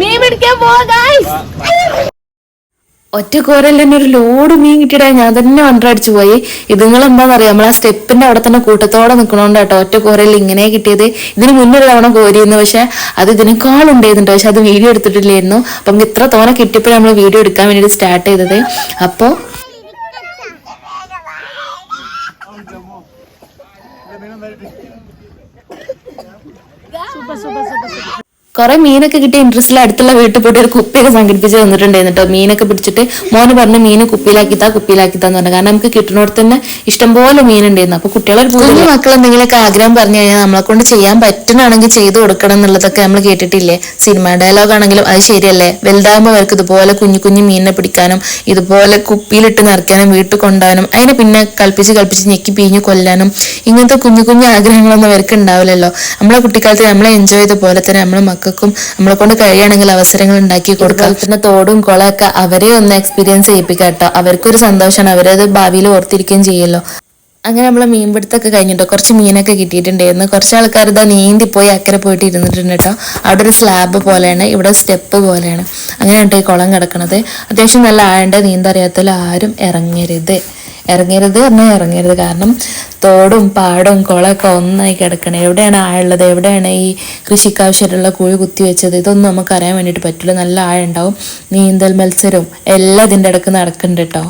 മീൻ പിടിക്കാൻ പോവാ ഗായ്സ് ഒറ്റ കോരയിൽ തന്നെ ഒരു ലോഡ് മീൻ കിട്ടിയിടാ. ഞാൻ തന്നെ വണ്ടടിച്ചു പോയി. ഇതുങ്ങൾ എന്താണെന്നറിയാം നമ്മൾ ആ സ്റ്റെപ്പിന്റെ അവിടെ തന്നെ കൂട്ടത്തോടെ നിൽക്കണോണ്ട് കേട്ടോ. ഒറ്റ കോരൽ ഇങ്ങനെ കിട്ടിയത്? ഇതിന് മുന്നേ ഒരു തവണ കോരിയിരുന്നു. പക്ഷെ അത് ഇതിനേക്കാൾ ഉണ്ടായിരുന്നുണ്ട് പക്ഷെ അത് വീഡിയോ എടുത്തിട്ടില്ലായിരുന്നു. അപ്പൊ നമുക്ക് ഇത്ര തോനെ കിട്ടിയപ്പോഴാണ് നമ്മൾ വീഡിയോ എടുക്കാൻ വേണ്ടി സ്റ്റാർട്ട് ചെയ്തത്. അപ്പോൾ കുറെ മീനൊക്കെ കിട്ടിയ ഇൻട്രസ്റ്റിൽ അടുത്തുള്ള വീട്ടിൽ പോയിട്ട് ഒരു കുപ്പിയൊക്കെ സംഘടിപ്പിച്ച് തന്നിട്ടുണ്ടായിരുന്നു കേട്ടോ. മീനൊക്കെ പിടിച്ചിട്ട് മോന് പറഞ്ഞ് മീന് കുപ്പിയിലാക്കിത്താ കുപ്പിയിലാക്കിത്താന്ന് പറഞ്ഞു. കാരണം നമുക്ക് കിട്ടുന്നോട് തന്നെ ഇഷ്ടംപോലെ മീനുണ്ടായിരുന്നു. അപ്പൊ കുട്ടികളെ കുഞ്ഞു മക്കൾ എന്തെങ്കിലുമൊക്കെ ആഗ്രഹം പറഞ്ഞു കഴിഞ്ഞാൽ നമ്മളെ കൊണ്ട് ചെയ്യാൻ പറ്റണമെങ്കിൽ ചെയ്തു കൊടുക്കണം എന്നുള്ളതൊക്കെ നമ്മൾ കേട്ടിട്ടില്ലേ? സിനിമ ഡയലോഗ് ആണെങ്കിലും അത് ശരിയല്ലേ? വലുതാകുമ്പോൾ അവർക്ക് ഇതുപോലെ കുഞ്ഞു കുഞ്ഞു മീനിനെ പിടിക്കാനും ഇതുപോലെ കുപ്പിയിലിട്ട് നിറയ്ക്കാനും വീട്ടിൽ കൊണ്ടുപോകാനും അതിനെ പിന്നെ കൽപ്പിച്ച് കൽപ്പിച്ച് ഞെക്കി പിഴിഞ്ഞ് കൊല്ലാനും ഇങ്ങനത്തെ കുഞ്ഞു കുഞ്ഞു ആഗ്രഹങ്ങളൊന്നും അവർക്ക് ഉണ്ടാവില്ലല്ലോ. നമ്മളെ കുട്ടിക്കാലത്ത് നമ്മളെ എൻജോയ് ചെയ്ത പോലെ തന്നെ നമ്മളെ മക്കൾക്കും നമ്മളെ കൊണ്ട് കഴിയുകയാണെങ്കിൽ അവസരങ്ങൾ ഉണ്ടാക്കി കൊടുക്കാം പിന്നെ തോടും കുളമൊക്കെ അവരെ ഒന്ന് എക്സ്പീരിയൻസ് ചെയ്യിപ്പിക്കാം കേട്ടോ. അവർക്കൊരു സന്തോഷമാണ്. അവരത് ഭാവിയിൽ ഓർത്തിരിക്കുകയും ചെയ്യല്ലോ അങ്ങനെ നമ്മളെ മീൻപിടുത്തൊക്കെ കഴിഞ്ഞിട്ടോ? കുറച്ച് മീനൊക്കെ കിട്ടിയിട്ടുണ്ടായിരുന്നു. കുറച്ച് ആൾക്കാർ ഇതാ നീന്തി പോയി അക്കരെ പോയിട്ട് ഇരുന്നിട്ടുണ്ട് കേട്ടോ. അവിടെ ഒരു സ്ലാബ് പോലെയാണ്. ഇവിടെ സ്റ്റെപ്പ് പോലെയാണ്. അങ്ങനെ കേട്ടോ ഈ കുളം കിടക്കണത്. അത്യാവശ്യം നല്ല ആഴണ്ട നീന്തറിയാത്തതിൽ ആരും ഇറങ്ങരുത്. ഇറങ്ങരുത് പറഞ്ഞാൽ ഇറങ്ങരുത്. കാരണം തോടും പാടും കുളമൊക്കെ ഒന്നായി കിടക്കണം. എവിടെയാണ് ആഴുള്ളത്? എവിടെയാണ് ഈ കൃഷിക്കാവശ്യമായിട്ടുള്ള കുഴി കുത്തി വെച്ചത്? ഇതൊന്നും നമുക്ക് അറിയാൻ വേണ്ടിയിട്ട് പറ്റില്ല. നല്ല ആഴുണ്ടാവും നീന്തൽ മത്സരവും എല്ലാം ഇതിന്റെ ഇടയ്ക്ക് നടക്കുന്നുണ്ട് കേട്ടോ.